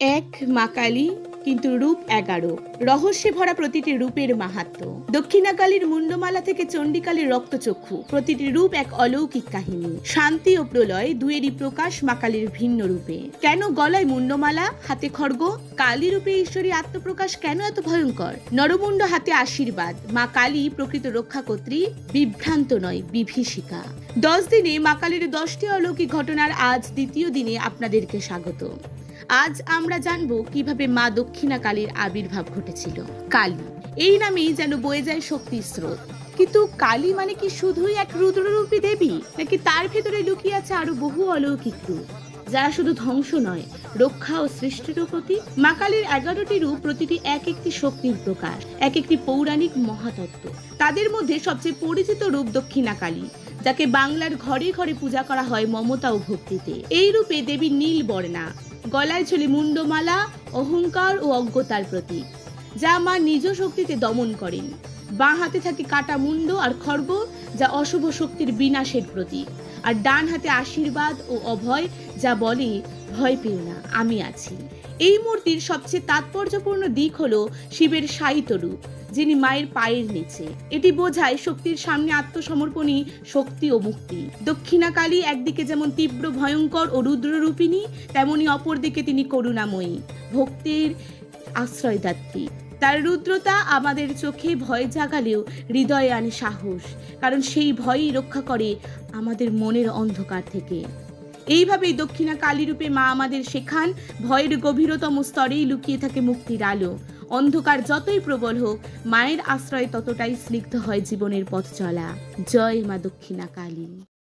এক মা কালী কিন্তু রূপ এগারো। রহস্যে ভরা প্রতিটি রূপের মাহাত্ম। দক্ষিণাকালীর মুন্ডমালা থেকে চণ্ডীকালীর রক্তচক্ষু। প্রতিটি রূপ এক অলৌকিক কাহিনী। শান্তি ও প্রলয় দুয়েরই প্রকাশ মা কালীর ভিন্ন রূপে। কেন গলায় মুন্ডমালা, হাতে খড়গ? কালী রূপে ঈশ্বরী আত্মপ্রকাশ কেন এত ভয়ঙ্কর? নরমুণ্ড হাতে আশীর্বাদ। মা কালী প্রকৃত রক্ষাকর্ত্রী বিভ্রান্ত নয়, বিভীষিকা। দশ দিনে মা কালীর দশটি অলৌকিক ঘটনার আজ দ্বিতীয় দিনে আপনাদেরকে স্বাগত। আজ আমরা জানব কীভাবে মা দক্ষিণা কালীর আবির্ভাব ঘটেছিল। কালী। এই নামেই যেন বয়ে যায় শক্তির স্রোত। কিন্তু কালী মানে কি শুধুই এক রুদ্ররূপী দেবী, নাকি তার ভেতরে লুকিয়ে আছে আরও বহু অলৌকিক রূপ? যারা শুধু ধ্বংস নয়, রক্ষা ও সৃষ্টিরও প্রতীক। মা কালীর এগারোটি রূপ প্রতিটি এক একটি শক্তির প্রকাশ, এক একটি পৌরাণিক মহাতত্ত্ব। তাদের মধ্যে সবচেয়ে পরিচিত রূপ দক্ষিণা কালী যাকে বাংলার ঘরে ঘরে পূজা করা হয় মমতা ও ভক্তিতে। এই রূপে দেবী নীল বর্ণা। গলায় ঝুলি মুন্ডমালা অহংকার ও অজ্ঞতার প্রতীক, যা মা নিজ শক্তিতে দমন করেন। বাঁ হাতে থাকে কাটা মুন্ড আর খড়গ যা অশুভ শক্তির বিনাশের প্রতীক। আর ডান হাতে আশীর্বাদ ও অভয়, যা বলে, ভয় পেও না, আমি আছি। এই মূর্তির সবচেয়ে তাৎপর্যপূর্ণ দিক হলো শিবের সাহিত্য রূপ। যিনি মায়ের পায়ের নিচে। এটি বোঝায় শক্তির সামনে আত্মসমর্পণই শক্তি ও মুক্তি। দক্ষিণাকালী একদিকে যেমন তীব্র ভয়ঙ্কর ও রুদ্ররূপিণী, তেমনি অপরদিকে তিনি করুণাময়ী, ভক্তির আশ্রয়দাত্রী। তার রুদ্রতা আমাদের চোখে ভয় জাগালেও হৃদয়ে আনে সাহস, কারণ সেই ভয়ই রক্ষা করে আমাদের মনের অন্ধকার থেকে। এইভাবেই দক্ষিণা কালীরূপে মা আমাদের শেখান, ভয়ের গভীরতম স্তরেই লুকিয়ে থাকে মুক্তির আলো। অন্ধকার যতই প্রবল হোক, মায়ের আশ্রয় ততটাই স্নিগ্ধ হয় জীবনের পথ চলা জয় মা দক্ষিণা কালী